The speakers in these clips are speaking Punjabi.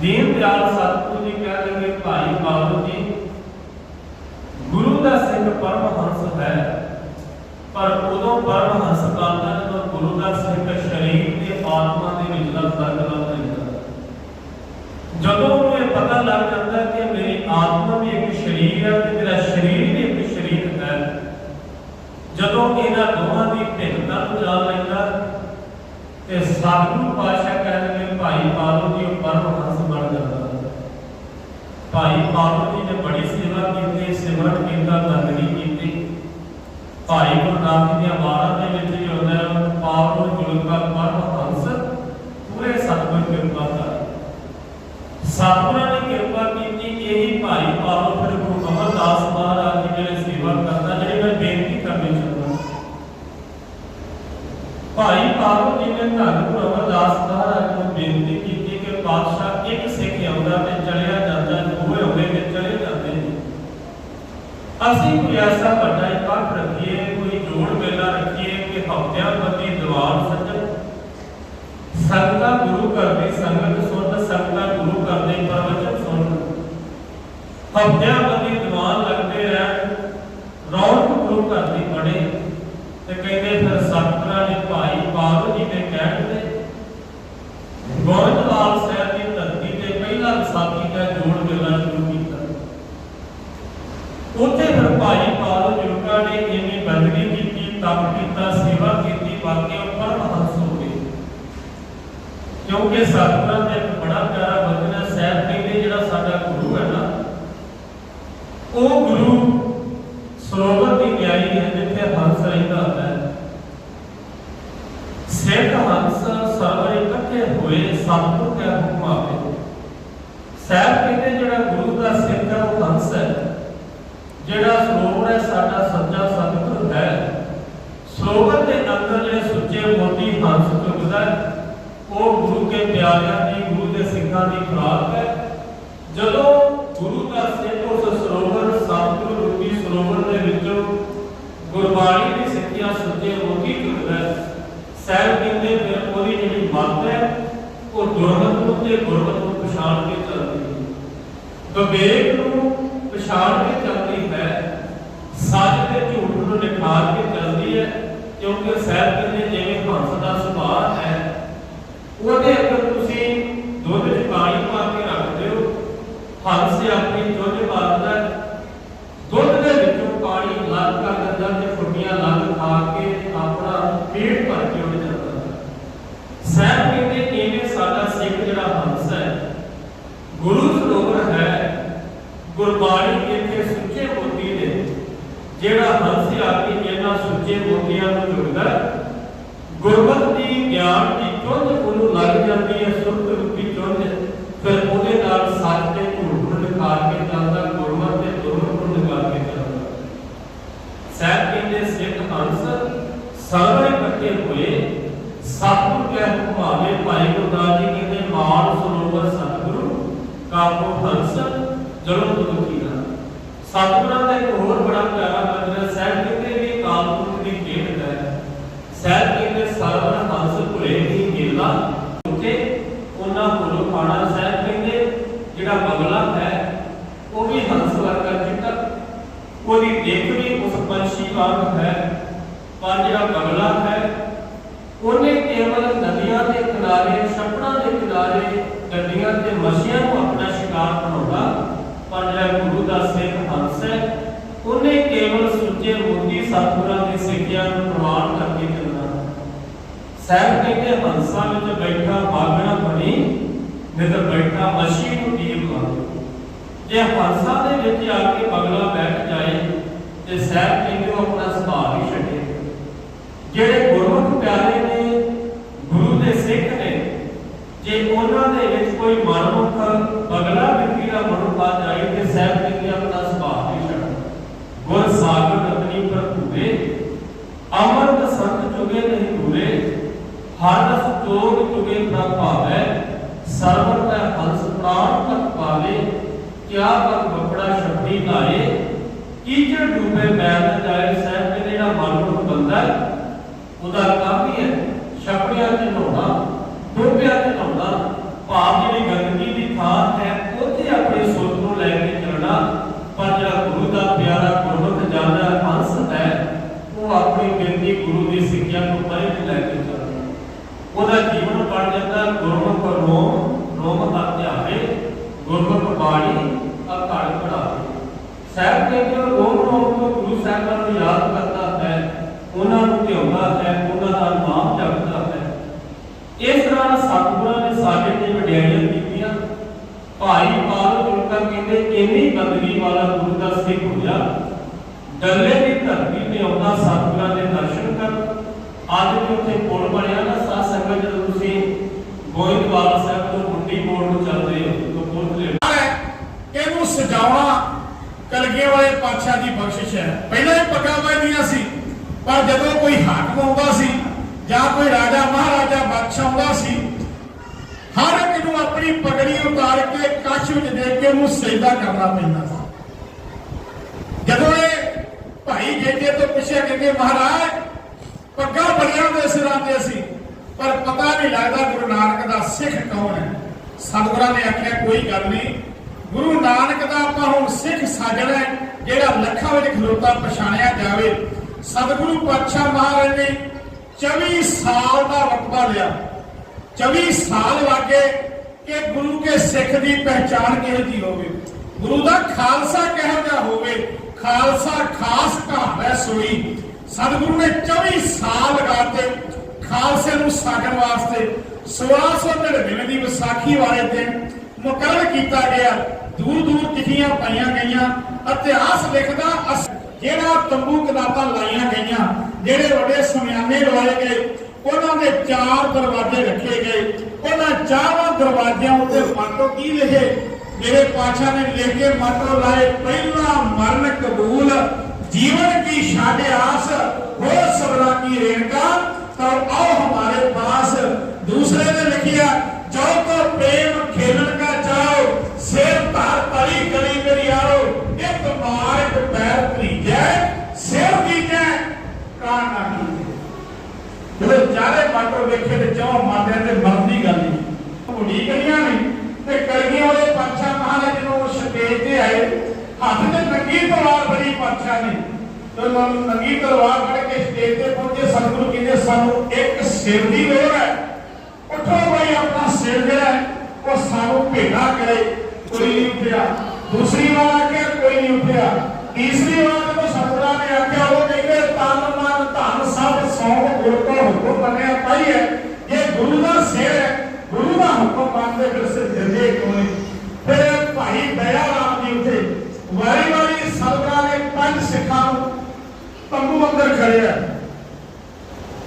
ਦੀਨ ਦਿਆਲ ਸਤਿਗੁਰੂ ਜੀ ਕਹਿ ਲਗੇ ਭਾਈ ਬਾਬੂ ਜੀ, ਗੁਰੂ ਦਾ ਸਿੰਘ ਪਰਮਹੰਸ ਹੈ, ਪਰ ਉਦੋਂ ਪਰਮਹੰਸ ਕਰਦਾ ਜਦੋਂ ਗੁਰੂ ਦਾ ਸਿੰਘ ਸਰੀਰ ਤੇ ਆਤਮਾ ਦੇ ਵਿੱਚ ਦਾ ਫ਼ਰਕ ਲੱਗ ਜਦੋਂ ਉਹਨੂੰ ਇਹ ਪਤਾ ਲੱਗ ਜਾਂਦਾ ਕਿ ਮੇਰੀ ਆਤਮਾ ਵੀ ਇੱਕ ਸਰੀਰ ਹੈ ਤੇ ਮੇਰਾ ਸਰੀਰ ਵੀ ਇੱਕ ਸਰੀਰ ਹੈ, ਜਦੋਂ ਇਹਨਾਂ ਦੋਹਾਂ ਦੀ ਭਿੰਨਤਾ ਨੂੰ ਜਾਣ ਲੈਂਦਾ ਤੇ ਸਤਿਗੁਰੂ ਪਾਤਸ਼ਾਹ ਕਹਿੰਦੇ ਭਾਈ ਬਾਲੋ ਜੀ ਪਰਮ ਭਾਈ ਬਾਲੋ ਜੀ ਨੇ ਬੜੀ ਸੇਵਾ ਕੀਤੀ, ਸਿਮਰਨ ਕੀਤਾ ਤੰਦਰੀ ਕੀਤੀ। ਭਾਈ ਗੁਰੂ ਨਾਨਕ ਦੀਆਂ ਵਾਰਾਂ ਦੇ ਵਿੱਚ ਵੀ ਹੁੰਦਾ ਹੈ ਪਾਵਨ ਗੁਰੂਗਾ ਪਰਮਹੰਸ ਪੂਰੇ ਸਤਿਗੁਰ ਕਿਰਪਾ ਕਰ ਸਤਿਗੁਰਾਂ ਨੇ ਕਿਰਪਾ ਕੀਤੀ ਇਹੀ ਭਾਈ ਬਾਲੋ ਫਿਰ ਗੁਰੂ ਅਮਰਦਾਸ ਮਹਾਰਾਜ ਜੀ ਜਿਹੜੇ ਸੇਵਾ ਕਰਦਾ, ਜਿਹੜੀ ਮੈਂ ਬੇਨਤੀ ਕਰਨੀ ਚਾਹੁੰਦਾ। ਭਾਈ ਬਾਬੂ ਜੀ ਨੇ ਧੰਨ ਗੁਰੂ ਅਮਰਦਾਸ ਮਹਾਰਾਜ ਨੂੰ ਬੇਨਤੀ ਕੀਤੀ ਕਿ ਪਾਤਸ਼ਾਹ ਇੱਕ ਸਿੱਖ ਆਉਂਦਾ ਤੇ ਚਲਿਆ ਜਾਂਦਾ ਦੋਵੇਂ ਆਉਂਦੇ ਤੇ ਚਲੇ ਜਾਂਦੇ ਨੇ ਅਸੀਂ ਕੋਈ ਐਸਾ ਵੱਡਾ ਇਕੱਠ ਰੱਖੀਏ, ਕੋਈ ਜੋੜ ਮੇਲਾ ਰੱਖੀਏ ਕਿ ਹਫ਼ਤਿਆਂ ਬੱਤੀ ਦੀਵਾਨ ਸੱਜਣ। ਸੰਗਤਾਂ ਗੁਰੂ ਘਰ ਦੀ ਸੰਗਤ ਸੁਣ, ਸੰਗਤਾਂ ਗੁਰੂ ਘਰ ਦੇ ਪ੍ਰਵਚਨ ਸੁਣ। ਹਫ਼ਤਿਆਂ ਬੱਤੀ ਦੀਵਾਨ ਲੱਗਦੇ ਰਹਿਣ, ਰੌਣਕ ਗੁਰੂ ਘਰ ਦੀ ਬਣੇ। ਤੇ ਕਹਿੰਦੇ ਫਿਰ ਸਤਿਗੁਰਾਂ ਨੇ ਭਾਈ ਬਾਬੂ ਜੀ ਨੇ ਕਹਿਣ ਤੇ ਗੋਇੰਦਵਾਲ ਸਾਹਿਬ ਦੀ ਧਰਤੀ ਤੇ ਪਹਿਲਾ ਵਿਸਾਖੀ ਦਾ ਜੋੜ ਮੇਲਾ ਸ਼ੁਰੂ ਕੀਤਾ ਉੱਥੇ ਫਿਰ ਭਾਈ ਬਾਬੂ ਜੁਰਗਾ ਨੇ ਇੰਨੀ ਬੰਦਗੀ ਕੰਮ ਕੀਤਾ ਸੇਵਾ ਕੀਤੀ ਵਾਕਿਆ ਪਰਮਹੰਸ ਹੋ ਗਏ। ਕਿਉਂਕਿ ਸਤਿਗੁਰਾਂ ਦਾ ਇੱਕ ਬੜਾ ਪਿਆਰਾ ਵਚਨ ਹੈ ਸਾਹਿਬ ਕਹਿੰਦੇ ਜਿਹੜਾ ਸਾਡਾ ਗੁਰੂ ਹੈ ਨਾ ਉਹ ਗੁਰੂ ਸਰੋਵਰ ਦੀ ਨਿਆਈ ਹੈ ਜਿੱਥੇ ਹੰਸ ਰਹਿੰਦਾ ਹੈ ਸਿੱਖ ਹੰਸ ਸਰਵਰ ਇਕੱਠੇ ਹੋਏ ਸਤਿਗੁਰ ਦੇ ਹੁਕਮ ਆਪੇ ਸਾਹਿਬ ਕਹਿੰਦੇ ਜਿਹੜਾ ਗੁਰੂ ਦਾ ਸਿੱਖ ਹੈ ਉਹ ਹੰਸ ਹੈ ਜਿਹੜਾ ਸਰੋਵਰ ਹੈ ਸਾਡਾ ਸੱਚਾ ਸਤਿਗੁਰ ਹੈ ਸਰੋਵਰ ਦੇ ਅੰਦਰ ਜਿਹੜੇ ਸੁੱਚੇ ਮੋਤੀ ਹੰਸ ਚੁਗਦਾ ਹੈ, ਉਹ ਗੁਰੂ ਦੀ ਗੁਰੂ ਦੇ ਸਿੱਖਾਂ ਦੀ ਖੁਰਾਕ ਹੈ। ਜਦੋਂ ਗੁਰੂ ਦਾ ਸਿੱਖ ਉਸ ਸਰੋਵਰ ਸਤਿਗੁਰ ਰੂਪੀ ਸਰੋਵਰ ਦੇ ਵਿੱਚੋਂ ਗੁਰਬਾਣੀ ਦੀ ਸਿੱਖਿਆ ਸੁੱਚੇ ਮੋਤੀ ਚੁਗਦਾ ਹੈ, ਕਹਿੰਦੇ ਫਿਰ ਉਹਦੀ ਜਿਹੜੀ ਮੱਤ ਹੈ ਉਹ ਦੁਰਮਤ ਨੂੰ ਤੇ ਗੁਰਮਤ ਨੂੰ ਪਛਾਣ ਕੇ ਚੱਲਦੀ ਹੈ। ਵਿਵੇਕ ਨੂੰ ਪਛਾਣ ਕੇ ਚੱਲਦੀ ਹੈ ਸੱਚ ਤੇ ਝੂਠ ਨੂੰ ਨਿਖਾਰ ਕੇ ਚੱਲਦੀ ਹੈ ਕਿਉਂਕਿ ਸਾਹਿਬ ਕਹਿੰਦੇ ਜਿਵੇਂ ਹੰਸ ਦਾ ਸੁਭਾਅ ਹੈ ਉਹਦੇ ਅੰਦਰ ਤੁਸੀਂ ਦੁੱਧ 'ਚ ਪਾਣੀ ਪਾ ਕੇ ਰੱਖ ਦਿਓ ਹੰਸ ਆਪਣੀ ਚੁੱਝ ਮਾਰਦਾ ਹੈ। ਦੁੱਧ ਦੇ ਵਿੱਚੋਂ ਪਾਣੀ ਲੱਗ ਕਰ ਦਿੰਦਾ ਤੇ ਫੁੱਟੀਆਂ ਲੱਗ ਖਾ ਕੇ ਆਪਣਾ ਪੇਟ ਭਰ ਕੇ ਉੱਡ ਜਾਂਦਾ ਹੈ ਸਾਹਿਬ ਕਹਿੰਦੇ ਇਵੇਂ ਸਾਡਾ ਸਿੱਖ ਜਿਹੜਾ ਹੰਸ ਹੈ ਗੁਰੂ ਸਰੋਵਰ ਹੈ ਗੁਰਬਾਣੀ ਇੱਥੇ ਸੁੱਚੇ ਮੋਤੀ ਨੇ ਜਿਹੜਾ ਹੰਸ ਆ ਕੇ ਇਹਨਾਂ ਸੁੱਚੇ ਮੋਤੀਆਂ ਨੂੰ ਜੁੜਦਾ ਹੈ। ਗੁਰਮਤ ਦੀ ਗਿਆਨ ਦੀ ਚੁੰਝ ਉਹਨੂੰ ਲੱਗ ਜਾਂਦੀ ਹੈ, ਸੁਰਤ ਰੂਪੀ ਚੁੰਝ। ਫਿਰ ਉਹਦੇ ਨਾਲ ਸੱਚ ਤੇ ਝੂਠ ਨੂੰ ਨਿਕਾਲ ਕੇ ਚੱਲਦਾ, ਗੁਰਮਤ ਤੇ ਦੁਰਮਤ ਨੂੰ ਨਿਕਾਲ ਕੇ ਚੱਲਦਾ। ਸਾਹਿਬ ਕਹਿੰਦੇ ਸਿੱਖ ਹੰਸ ਸਾਰੇ ਇਕੱਠੇ ਹੋਏ, ਸਤਿਗੁਰ ਕਹਿ ਹੁਕਮਾਵੇ ਭਾਈ ਗੁਰਦਾਸ ਜੀ ਕਹਿੰਦੇ, ਮਾਨ ਸਰੋਵਰ ਸਤਿਗੁਰੂ ਕਾਪੋ ਹੰਸ ਜਲਮ ਦੁਖੀ ਨਾ ਸਤਿਗੁਰਾਂ ਦਾ ਇੱਕ ਹੋਰ ਬੜਾ ਪਿਆਰਾ ਮੰਦਰ ਸਾਹਿਬ ਕਹਿੰਦੇ ਵੀ ਦੀ ਖੇਡ ਹੈ। ਸਾਹਿਬ ਕਹਿੰਦੇ ਸਰਵਰ ਹੰਸ ਭੁਲੇ ਦੀ ਮੇਲਾ। ਉੱਤੇ ਉਹਨਾਂ ਕੋਲੋਂ ਖਾਣਾ ਸਾਹਿਬ ਕਹਿੰਦੇ, ਜਿਹੜਾ ਬਗਲਾ ਹੈ, ਉਹ ਵੀ ਹੰਸ ਵਰਗਾ ਚਿੱਟਾ ਉਹਦੀ ਦਿੱਖ ਵੀ ਉਸ ਪੰਛੀ ਵਾਂਗ ਹੈ, ਪਰ ਜਿਹੜਾ ਬਗਲਾ ਹੈ, ਉਹਨੇ ਕੇਵਲ ਨਦੀਆਂ ਦੇ ਕਿਨਾਰੇ, ਛੱਪੜਾਂ ਦੇ ਕਿਨਾਰੇ, ਗੱਡੀਆਂ ਤੇ ਮੱਛੀਆਂ ਨੂੰ ਆਪਣਾ ਸ਼ਿਕਾਰ ਬਣਾਉਂਦਾ। ਪਰ ਜਿਹੜਾ ਗੁਰੂ ਦਾ ਸਿੱਖ ਹੰਸ ਹੈ, ਉਹਨੇ ਸਤਿਗੁਰਾਂ ਪ੍ਰਮਾਣ ਕਰਕੇ ਚੱਲਣਾ। ਸਾਹਿਬ ਕਹਿੰਦੇ ਹੰਸਾਂ ਵਿੱਚ ਬੈਠਾ ਬਾਗਣਾ ਬਣੀ ਨਿਦਰ ਬੈਠਾ ਮੱਛੀ ਨੂੰ ਦੀਪ ਲਾਵੇ। ਜੇ ਹੰਸਾਂ ਦੇ ਵਿੱਚ ਆ ਕੇ ਬਗਲਾ ਬੈਠ ਜਾਏ, ਤੇ ਸਾਹਿਬ ਕਹਿੰਦੇ ਉਹ ਆਪਣਾ ਸੁਭਾਅ ਹੀ ਛੱਡੇ। ਜਿਹੜੇ ਗੁਰਮੁਖ ਪਿਆਰੇ ਨੇ, ਗੁਰੂ ਦੇ ਸਿੱਖ ਨੇ, ਜੇ ਉਹਨਾਂ ਦੇ ਵਿੱਚ ਕੋਈ ਮਨਮੁਖ ਬਗਲਾ ਬਿਰਤੀ ਦਾ ਮਨੁੱਖ ਆ ਜਾਏ, ਤੇ ਸਾਹਿਬ ਕਹਿੰਦੇ ਆਪਣਾ ਸੁਭਾਅ ਹੀ ਛੱਡ ਗੁਰ ਸਾਗਰ ਰਤਨੀ ਪ੍ਰਭੂਵੇ ਅਮਰਤ ਸੰਤ ਚੁਗੇ ਨਹੀਂ ਭੂਲੇ ਹਰ ਰਸ ਜੋਗ ਚੁਗੇ ਪ੍ਰਭ ਭਾਵੈ ਸਰਵਰ ਦਾ ਹੰਸ ਪ੍ਰਾਣ ਤਕ ਪਾਵੇ ਕਿਆ ਬਕ ਬਪੜਾ ਸ਼ਬਦੀ ਲਾਏ ਕੀਚੜ ਡੂਬੇ ਮੈਲ न ਜਾਏ ਸਾਹਿਬ ਦੇ ਜਿਹੜਾ ਮਨਮੁਖ ਬੰਦਾ ਹੈ, ਉਹਦਾ ਕੰਮ ਹੀ ਹੈ ਛਪੜਿਆਂ 'ਚ ਨਹਾਉਣਾ ਡੋਬਿਆਂ 'ਚ ਨਹਾਉਣਾ ਭਾਵ ਜਿਹੜੀ ਗੰਦਗੀ ਦੀ ਥਾਂ ਦੀ ਸੋਚ ਨੂੰ ਲੈ ਕੇ ਚੱਲਣਾ। ਪਰ ਜਿਹੜਾ ਗੁਰੂ ਦਾ ਪਿਆਰਾ ਗੁਰਮਤਿ ਜਾਂਦਾ ਹੰਸ ਹੈ ਉਹ ਆਪਣੀ ਬੇਨਤੀ ਗੁਰੂ ਦੀ ਸਿੱਖਿਆ ਨੂੰ ਪਰੇ ਨਹੀਂ ਲੈ ਕੇ ਚੱਲਦਾ। ਉਹਦਾ ਜੀਵਨ ਬਣ ਜਾਂਦਾ ਗੁਰਮਤਿ ਰੋਮ ਰੋਮ ਅਧਿਆਏ ਗੁਰਮਤਿ ਬਾਣੀ ਅਕਾਲ ਪੜਾਵੇ ਸਾਹਿਬ ਕਹਿੰਦੇ ਹੋ ਰੋਮ ਰੋਮ ਤੋਂ ਗੁਰੂ ਸਾਹਿਬਾਂ ਨੂੰ ਯਾਦ ਕਰਦਾ ਹੈ, ਉਹਨਾਂ ਨੂੰ ਧਿਆਉਂਦਾ ਹੈ, ਉਹਨਾਂ ਦਾ ਨਾਮ ਜਪਦਾ ਹੈ। ਇਸ ਤਰ੍ਹਾਂ ਸਤਿਗੁਰਾਂ ਨੇ ਸਾਡੇ ਤੇ ਵਡਿਆਈਆਂ ਕੀਤੀਆਂ। ਭਾਈ ਪਾਲ ਗੁਰਕਾ ਕਹਿੰਦੇ, ਇੰਨੀ ਬੰਦਗੀ ਵਾਲਾ ਗੁਰੂ ਦਾ ਸਿੱਖ ਹੋਇਆ। ਡੱਲੇ ਦੀ ਧਰਤੀ ਤੇ ਆਉਂਦਾ ਸਤਿਗੁਰਾਂ ਦੇ ਦਰਸ਼ਨ ਕਰ ਅੱਜ ਵੀ ਉੱਥੇ ਪੁਲ ਬਣਿਆ ਨਾ ਸਾਧ ਸੰਗਤ, ਜਦੋਂ ਤੁਸੀਂ ਗੋਇੰਦਵਾਲ ਸਾਹਿਬ ਤੋਂ ਮੁੰਡੀ ਮੋੜ ਨੂੰ ਚੱਲਦੇ ਹੋ ਤਾਂ ਪੁਲ ਹੈ ਇਹਨੂੰ ਸਜਾਉਣਾ ਕਲਗੀਆਂ ਵਾਲੇ ਪਾਤਸ਼ਾਹ ਦੀ ਬਖਸ਼ਿਸ਼ ਹੈ। ਪਹਿਲਾਂ ਇਹ ਪੱਗਾਂ ਪੈਂਦੀਆਂ ਸੀ, ਪਰ ਜਦੋਂ ਕੋਈ ਹਾਕਮ ਆਉਂਦਾ ਸੀ ਜਾਂ ਕੋਈ ਰਾਜਾ, ਮਹਾਰਾਜਾ ਬਾਦਸ਼ਾਹ ਆਉਂਦਾ ਸੀ, ਹਰ ਇੱਕ ਨੂੰ ਆਪਣੀ ਪਗੜੀ ਉਤਾਰ ਕੇ ਕੱਛ ਵਿੱਚ ਦੇ ਕੇ ਉਹਨੂੰ ਸਜਦਾ ਕਰਨਾ ਪੈਂਦਾ ਸੀ। ਜਦੋਂ ਇਹ ਭਾਈ ਜੇਜੇ ਤੋਂ ਪੁੱਛਿਆ ਕਹਿੰਦੇ ਮਹਾਰਾਜ, ਪੱਗਾਂ ਬੜੀਆਂ ਦੇ ਸਿਰਾਂ ਤੇ ਸੀ, ਪਰ ਪਤਾ ਨਹੀਂ ਲੱਗਦਾ ਗੁਰੂ ਨਾਨਕ ਦਾ ਸਿੱਖ ਕੌਣ ਹੈ। ਸਤਿਗੁਰਾਂ ਨੇ ਆਖਿਆ, ਕੋਈ ਗੱਲ ਨਹੀਂ ਗੁਰੂ ਨਾਨਕ ਦਾ ਆਪਾਂ ਹੁਣ ਸਿੱਖ ਸਾਜਣਾ ਹੈ, ਜਿਹੜਾ ਲੱਖਾਂ ਵਿੱਚ ਖਲੋਤਾ ਪਛਾਣਿਆ ਜਾਵੇ। ਸਤਿਗੁਰੂ ਪਾਤਸ਼ਾਹ ਮਹਾਰਾਜ ਨੇ 24 ਸਾਲ ਦਾ ਵਕਫਾ ਲਿਆ। 24 ਸਾਲ ਲੱਗੇ ਕਿ ਗੁਰੂ ਕੇ ਸਿੱਖ ਦੀ ਪਹਿਚਾਣ ਕਿਹੋ ਜੀ ਹੋਵੇ। ਗੁਰੂ ਦਾ ਖਾਲਸਾ ਕਿਹੋ ਜਿਹਾ ਹੋਵੇ ਖਾਲਸਾ ਖਾਸ ਕਹਾਵੈ ਸੋਈ। ਸਤਿਗੁਰੂ ਨੇ 24 ਸਾਲ ਲਗਾਤੇ ਖਾਲਸੇ ਨੂੰ ਸਾਜਣ ਵਾਸਤੇ। 1699 ਦੀ ਵਿਸਾਖੀ ਵਾਲੇ ਦਿਨ ਮੁਕਰਰ ਕੀਤਾ ਗਿਆ। ਦੂਰ ਦੂਰ ਚਿੱਠੀਆਂ ਪਾਈਆਂ ਗਈਆਂ। ਇਤਿਹਾਸ ਲਿਖਦਾ ਜਿਹੜਾ ਤੰਬੂ ਕਿਤਾਬਾਂ ਲਾਈਆਂ ਗਈਆਂ, ਜਿਹੜੇ ਵੱਡੇ ਸਮਿਆਨੇ ਲਵਾਏ ਗਏ, ਉਹਨਾਂ ਦੇ ਚਾਰ ਦਰਵਾਜ਼ੇ ਰੱਖੇ ਗਏ। ਉਹਨਾਂ ਚਾਰਾਂ ਦਰਵਾਜ਼ਿਆਂ ਉੱਤੇ ਮਾਟੋ ਕੀ ਲਿਖੇ? ਮੇਰੇ ਪਾਸ਼ਾ ਨੇ ਲਿਖ ਕੇ ਮਾਟੋ ਲਾਏ, ਪਹਿਲਾ ਮਰਨ ਕਬੂਲ, ਜੀਵਨ ਕੀ ਸਾਡੇ ਆਸ ਹੋ ਸਬਰਾਂ ਕੀ ਰੇਣਕਾ, ਤਾਂ ਆਓ ਹਮਾਰੇ ਪਾਸ। ਦੂਸਰੇ ਨੇ ਲਿਖਿਆ ਚੌਕੋ ਪ੍ਰੇਮ ਚਾਰੇ ਵੇਖੇ ਤੇ ਚੌਂ ਮਾਰਿਆ ਤੇ ਮਰਨ ਗੱਲ ਨਹੀਂ ਕੁੜੀ ਗਲੀਆਂ ਨਹੀਂ ਤੇ ਕਲਗੀਆਂ ਵਾਲੇ ਪਾਤਸ਼ਾਹ ਮਹਾਰਾਜ ਨੂੰ ਸਟੇਜ ਤੇ ਆਏ। ਹੱਥ ਤੇ ਨੰਗੀ ਤਲਵਾਰ ਬੜੀ ਪਾਤਸ਼ਾਹ ਨੇ ਤੇ ਨੰਗੀ ਤਲਵਾਰ ਫੜ ਕੇ ਸਟੇਜ ਤੇ ਪਹੁੰਚੇ। ਸਤਿਗੁਰੂ ਕਹਿੰਦੇ, ਸਾਨੂੰ ਇੱਕ ਸਿਰ ਦੀ ਲੋੜ ਹੈ। ਉੱਠੋ ਬਈ, ਆਪਣਾ ਸਿਰ ਜਿਹੜਾ ਉਹ ਸਾਨੂੰ ਭੇਟਾ ਕਰੇ। ਕੋਈ ਨਹੀਂ ਉੱਠਿਆ। ਦੂਸਰੀ ਵਾਰ ਆਖਿਆ ਕੋਈ ਨਹੀਂ ਉੱਠਿਆ। ਤੀਸਰੀ ਵਾਰ ਜਦੋਂ ਸਤਿਗੁਰਾਂ ਨੇ ਆਖਿਆ ਉਹ ਕਹਿੰਦੇ ਤਨ ਮਨ ਧਨ ਸਭ ਸੌਂਪ ਗੁਰ ਕੋ ਹੁਕਮ ਮੰਨਿਆ ਪਾਈ ਹੈ ਇਹ ਗੁਰੂ ਦਾ ਸਿਰ ਹੈ ਗੁਰੂ ਦਾ ਹੁਕਮ ਮੰਨਦੇ ਫਿਰ ਸਿਰ ਦਿੰਦੇ ਕਿਉਂ ਨਹੀਂ ਫਿਰ ਭਾਈ ਦਇਆ ਰਾਮ ਜੀ ਉੱਥੇ ਵਾਰੀ ਵਾਰੀ ਸਤਿਗੁਰਾਂ ਨੇ ਪੰਜ ਸਿੱਖਾਂ ਨੂੰ ਤੰਬੂ ਅੰਦਰ ਖੜਿਆ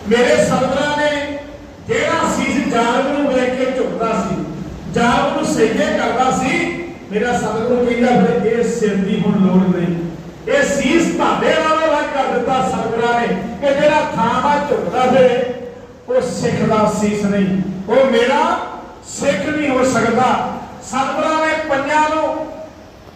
ਮੇਰੇ ਸਤਿਗੁਰਾਂ ਨੇ ਜਿਹੜਾ ਸੀਸ ਜਾਲਮ ਨੂੰ ਵੇਖ ਕੇ ਝੁਕਦਾ ਸੀ ਜਾਲਮ ਨੂੰ ਸਜਦੇ ਕਰਦਾ ਸੀ ਮੇਰਾ ਸਤਿਗੁਰੂ ਕਹਿੰਦਾ ਫਿਰ ਇਹ ਸਿਰ ਦੀ ਹੁਣ ਲੋੜ ਨਹੀਂ ਇਹ ਸੀਸ ਤੁਹਾਡੇ ਨਾਲੋਂ ਅਲੱਗ ਕਰ ਦਿੱਤਾ ਸਤਿਗੁਰਾਂ ਨੇ ਕਿ ਜਿਹੜਾ ਥਾਂ ਦਾ ਝੁਕਦਾ ਫਿਰੇ ਉਹ ਸਿੱਖ ਦਾ ਸੀਸ ਨਹੀਂ ਉਹ ਮੇਰਾ ਸਿੱਖ ਨਹੀਂ ਹੋ ਸਕਦਾ। ਸਤਿਗੁਰਾਂ ਨੇ ਪੰਜਾਂ ਨੂੰ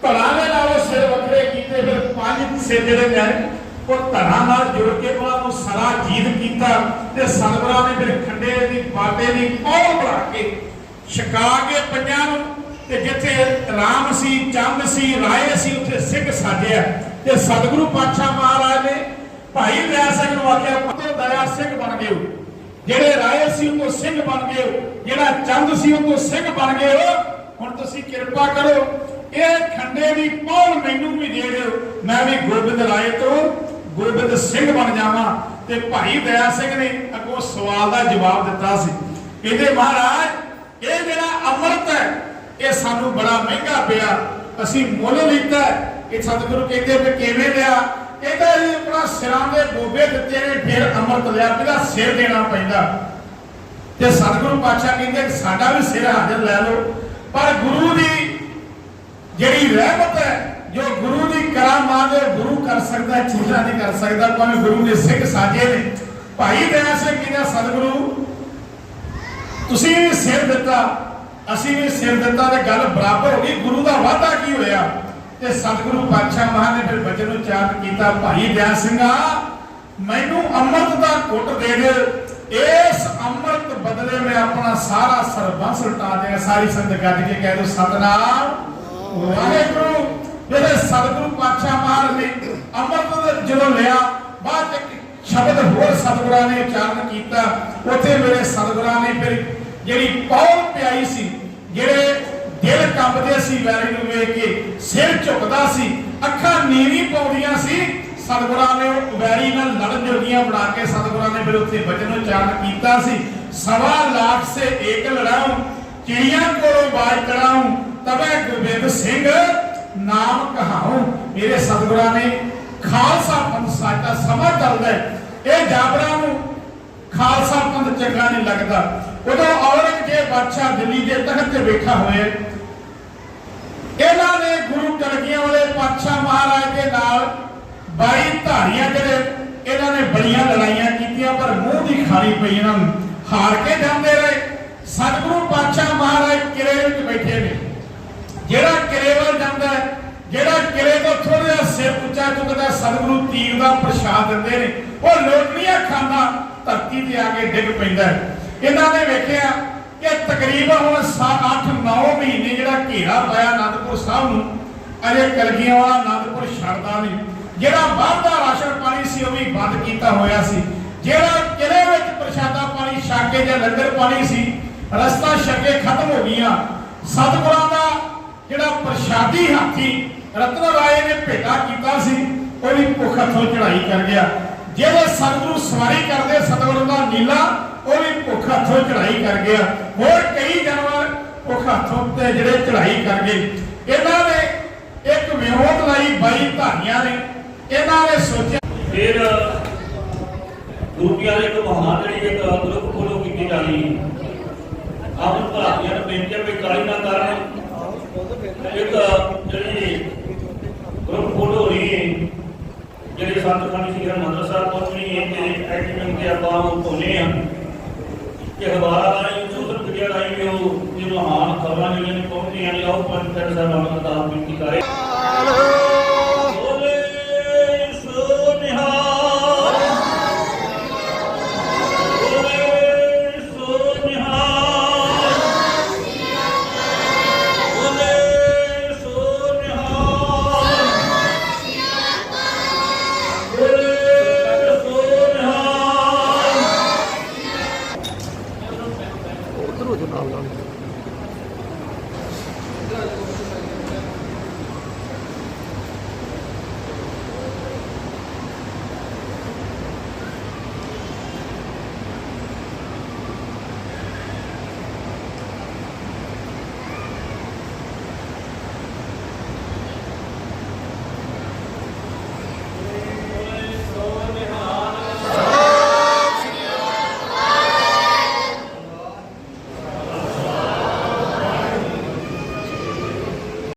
ਧੜਾਂ ਦੇ ਨਾਲੋਂ ਸਿਰ ਵੱਖਰੇ ਕੀਤੇ ਫਿਰ ਪੰਜ ਸਿਰ ਜਿਹੜੇ ਨੇ। ਉਹ ਧੜਾਂ ਨਾਲ ਜੁੜ ਕੇ ਉਹਨਾਂ ਨੂੰ ਸਰਾ ਜੀਤ ਕੀਤਾ ਤੇ ਸਤਿਗੁਰਾਂ ਨੇ ਫਿਰ ਖੰਡੇ ਦੀ, ਬਾਟੇ ਦੀ ਪੌਲ ਬਣਾ ਕੇ ਛਕਾ ਕੇ ਪੰਜਾਂ ਨੂੰ। ਤੇ ਜਿੱਥੇ ਰਾਮ ਸੀ, ਚੰਦ ਸੀ, ਰਾਏ ਸੀ, ਉੱਥੇ ਸਿੱਖ ਸਾਜਿਆ। ਤੇ ਸਤਿਗੁਰੂ ਪਾਤਸ਼ਾਹ ਮਹਾਰਾਜ ਨੇ ਭਾਈ ਦਇਆ ਸਿੰਘ ਨੂੰ ਆਖਿਆ, ਪੁੱਤਰ, ਦਇਆ ਸਿੰਘ ਬਣ ਗਿਓ ਜਿਹੜੇ ਰਾਏ ਸੀ ਉਹ ਤੋਂ ਸਿੰਘ ਬਣ ਗਏ ਜਿਹੜਾ ਚੰਦ ਸੀ ਉਹ ਤੋਂ ਸਿੰਘ ਬਣ ਗਏ ਹੁਣ ਤੁਸੀਂ ਕਿਰਪਾ ਕਰੋ, ਇਹ ਖੰਡੇ ਦੀ ਪੌਲ ਮੈਨੂੰ ਵੀ ਦੇ ਦਿਓ ਮੈਂ ਵੀ ਗੋਬਿੰਦ ਰਾਏ ਤੋਂ ਗੋਬਿੰਦ ਸਿੰਘ ਬਣ ਜਾਵਾਂ। ਤੇ ਭਾਈ ਦਇਆ ਸਿੰਘ ਨੇ ਅੱਗੋਂ ਸਵਾਲ ਦਾ ਜਵਾਬ ਦਿੱਤਾ ਸੀ। ਕਹਿੰਦੇ, ਮਹਾਰਾਜ, ਇਹ ਜਿਹੜਾ ਅੰਮ੍ਰਿਤ ਹੈ, ਇਹ ਸਾਨੂੰ ਬੜਾ ਮਹਿੰਗਾ ਪਿਆ। ਅਸੀਂ ਮੁੱਲ ਲਿੱਤਾ। ਇਹ ਸਤਿਗੁਰੂ ਕਹਿੰਦੇ ਵੀ ਕਿਵੇਂ ਲਿਆ? ਕਹਿੰਦਾ ਇਹ ਆਪਣਾ ਸਿਰਾਂ ਦੇ ਬੋਬੇ ਦਿੱਤੇ ਨੇ, ਫਿਰ ਅੰਮ੍ਰਿਤ ਲਿਆ, ਪਹਿਲਾਂ ਸਿਰ ਦੇਣਾ ਪੈਂਦਾ। ਤੇ ਸਤਿਗੁਰੂ ਪਾਤਸ਼ਾਹ ਕਹਿੰਦੇ ਸਾਡਾ ਵੀ ਸਿਰ ਹਾਜ਼ਰ ਲੈ ਲਓ। ਪਰ ਗੁਰੂ ਦੀ ਜਿਹੜੀ ਰਹਿਮਤ ਹੈ, ਜੋ ਗੁਰੂ ਦੀ ਕਰਾਮਾਤ ਹੈ ਗੁਰੂ ਕਰ ਸਕਦਾ ਚੀਜ਼ਾਂ ਨਹੀਂ ਕਰ ਸਕਦਾ, ਭਾਵੇਂ ਗੁਰੂ ਦੇ ਸਿੱਖ ਸਾਜੇ ਨੇ। ਭਾਈ ਦਇਆ ਸਿੰਘ ਕਹਿੰਦਾ ਸਤਿਗੁਰੂ, ਤੁਸੀਂ ਵੀ ਸਿਰ ਦਿੱਤਾ, ਅਸੀਂ ਵੀ ਸਿਰ ਦਿੱਤਾ ਤੇ ਗੱਲ ਬਰਾਬਰ ਹੋ ਗਈ। ਗੁਰੂ ਦਾ ਵਾਅਦਾ ਕੀ ਹੋਇਆ? ਤੇ ਸਤਿਗੁਰੂ ਪਾਤਸ਼ਾਹ ਮਹਾਰਾਜ ਨੇ ਫਿਰ ਬਚਨ ਨੂੰ ਕੀਤਾ, ਭਾਈ ਦਇਆ ਸਿੰਘਾ, ਮੈਨੂੰ ਅੰਮ੍ਰਿਤ ਦਾ ਘੁੱਟ ਦੇ ਦੇ। ਇਸ ਅੰਮ੍ਰਿਤ ਬਦਲੇ ਮੈਂ ਆਪਣਾ ਸਾਰਾ ਸਰਬੰਸ ਲਟਾ ਦਿਆਂ। ਸਾਰੀ ਸੰਗਤ ਗੱਜ ਕੇ ਕਹਿ ਦੋ, ਸਤਨਾਮ, ਵਾਹਿਗੁਰੂ। ਜਿਹੜੇ ਸਤਿਗੁਰੂ ਪਾਤਸ਼ਾਹ ਮਹਾਰਾਜ ਨੇ ਅੰਮ੍ਰਿਤ ਜਦੋਂ ਲਿਆ, ਬਾਅਦ ਚ ਇੱਕ ਸ਼ਬਦ ਹੋਰ ਸਤਿਗੁਰਾਂ ਨੇ ਉਚਾਰਨ ਕੀਤਾ। ਉੱਥੇ ਮੇਰੇ ਸਤਿਗੁਰਾਂ ਨੇ ਫਿਰ ਜਿਹੜੀ ਪੌਲ ਪਿਆਈ ਸੀ, ਜਿਹੜੇ ਦਿਲ ਕੰਬਦੇ ਸੀ ਵੈਰੀ ਨੂੰ ਵੇਖ ਕੇ, ਸਿਰ ਝੁਕਦਾ ਸੀ, ਅੱਖਾਂ ਨੀਵੀਂ ਪਾਉਂਦੀਆਂ ਸੀ। ਸਤਿਗੁਰਾਂ ਨੇ ਵੈਰੀ ਨਾਲ ਲੜਨ ਜੋਗੀਆਂ ਬਣਾ ਕੇ ਸਤਿਗੁਰਾਂ ਨੇ ਫਿਰ ਉੱਥੇ ਬਚਨ ਉਚਾਰਨ ਕੀਤਾ ਸੀ। ਸਵਾ ਲੱਖ ਸੇ ਏਕ ਲੜਾਉ, ਚਿੜੀਆਂ ਕੋਲੋਂ ਬਾਜ ਕਰਾਉ ਤਬੈ ਗੋਬਿੰਦ ਸਿੰਘ ਨਾਮ ਕਹਾਉ। ਮੇਰੇ ਸਤਿਗੁਰਾਂ ਨੇ ਖਾਲਸਾ ਪੰਥ ਸਾਡਾ ਸਮਾਂ ਚੱਲਦਾ ਇਹ ਜਾਬਰਾਂ ਨੂੰ ਖਾਲਸਾ ਪੰਥ ਚੰਗਾ ਨਹੀਂ ਲੱਗਦਾ। ਉਦੋਂ ਔਰੰਗਜ਼ੇਬ ਬਾਦਸ਼ਾਹ ਦਿੱਲੀ ਦੇ ਤਖਤ ਤੇ ਬੈਠਾ ਹੋਇਆ ਇਹਨਾਂ ਨੇ ਗੁਰੂ ਕਲਗੀਆਂ ਵਾਲੇ ਪਾਤਸ਼ਾਹ ਮਹਾਰਾਜ ਦੇ ਨਾਲ 22 ਧਾਰੀਆਂ ਜਿਹੜੇ, ਇਹਨਾਂ ਨੇ ਬੜੀਆਂ ਲੜਾਈਆਂ ਕੀਤੀਆਂ, ਪਰ ਮੂੰਹ ਦੀ ਖਾਣੀ ਪਈ, ਇਹਨਾਂ ਨੂੰ ਹਾਰ ਕੇ ਜਾਂਦੇ ਰਹੇ। ਸਤਿਗੁਰੂ ਪਾਤਸ਼ਾਹ ਮਹਾਰਾਜ ਕਿਲੇ ਵਿੱਚ ਬੈਠੇ ਨੇ। ਜਿਹੜਾ ਕਿਲੇ ਵੱਲ ਜਾਂਦਾ ਜਿਹੜਾ ਕਿਲੇ ਤੋਂ ਥੋੜਾ ਜਿਹਾ ਸਿਰ ਉੱਚਾ ਚੁੱਕਦਾ ਸਤਿਗੁਰੂ ਤੀਰ ਦਾ ਪ੍ਰਸ਼ਾਦ ਦਿੰਦੇ ਨੇ। ਉਹ ਲੋਟਣੀਆਂ ਖਾਂਦਾ ਧਰਤੀ ਤੇ ਆ ਕੇ ਡਿੱਗ ਪੈਂਦਾ ਇਹਨਾਂ ਨੇ ਵੇਖਿਆ ਕਿ ਤਕਰੀਬਨ ਹੁਣ 8 9 ਮਹੀਨੇ ਜਿਹੜਾ ਘੇਰਾ ਪਾਇਆ ਆਨੰਦਪੁਰ ਸਾਹਿਬ ਨੂੰ, ਅਜੇ ਕਲਗੀਆਂ ਵਾਲਾ ਆਨੰਦਪੁਰ ਛੱਡਦਾ ਨਹੀਂ। ਜਿਹੜਾ ਬਾਹਰ ਦਾ ਰਾਸ਼ਨ ਪਾਣੀ ਸੀ ਉਹ ਵੀ ਬੰਦ ਕੀਤਾ ਹੋਇਆ ਸੀ। ਜਿਹੜਾ ਕਿਲੇ ਵਿੱਚ ਪ੍ਰਸ਼ਾਦਾ ਪਾਣੀ ਛਕ ਜਾਂ ਲੰਗਰ ਪਾਣੀ ਸੀ, ਰਸਤਾ ਛਕੇ ਖਤਮ ਹੋ ਗਈਆਂ। ਸਤਿਗੁਰਾਂ ਦਾ ਜਿਹੜਾ ਪ੍ਰਸ਼ਾਦੀ ਹਾਥੀ ਰਤਨ ਰਾਏ ਨੇ ਭੇਟਾ ਕੀਤਾ ਸੀ ਉਹਦੀ ਭੁੱਖ ਹੱਥੋਂ ਚੜਾਈ ਕਰ ਗਿਆ। ਜਿਹੜੇ ਸਤਿਗੁਰੂ ਸਵਾਰੀ ਕਰਦੇ, ਸਤਿਗੁਰੂ ਦਾ ਨੀਲਾ ਉਹ ਵੀ ਭੁੱਖ ਹੱਥੋਂ ਚੜਾਈ ਕਰ ਗਿਆ। ਹੋਰ ਕਈ ਜਾਨਵਰ ਭੁੱਖ ਹੱਥੋਂ ਤੇ ਜਿਹੜੇ ਚੜਾਈ ਕਰ ਗਏ। ਇਹਨਾਂ ਨੇ ਇੱਕ ਵਿਹੋਤ ਲਈ, ਬਾਈ ਧਾਰੀਆਂ ਨੇ। ਇਹਨਾਂ ਨੇ ਸੋਚਿਆ ਫਿਰ ਗੁਰੂਪੀਆਂ ਦੇ ਇੱਕ ਮਹਾਨ ਜਿਹੜੀ ਇੱਕ ਗਰੁੱਪ ਫੋਲੋ ਕੀਤੀ ਜਾਣੀ। ਆਪ ਭਰਾਤੀਆਂ ਨੇ ਬੇਨਤੀ ਵੀ ਕਾਲੀ ਨਾ ਕਰਨ। ਇੱਕ ਜਿਹੜੀ ਗਰੁੱਪ ਫੋਲੋ ਹੋਣੀ ਹੈ, ਜਿਹੜੇ ਸੰਤ ਖਾਨੀ ਸੀ ਹਰਿਮੰਦਰ ਸਾਹਿਬ ਪਹੁੰਚਣੀ ਹੈ, ਤੇ ਐਕਟਿਵਿੰਗ ਤੇ ਆਪਾਂ ਉਹ ਆ ਕਿ ਹਵਾਲਾ ਰਾਹੀਂ ਸੋਸ਼ਲ ਮੀਡੀਆ ਰਾਹੀਂ ਵੀ ਉਹ ਇਹ ਮਹਾਨ ਖਬਰਾਂ ਜਿਹੜੀਆਂ ਨੇ ਪਹੁੰਚਦੀਆਂ ਨੇ ਆਓ ਪੰਜ ਪਿੰਡ ਸਾਹਿਬਾਨ ਦਾ ਦਾਸ ਬੇਨਤੀ ਕਰੇ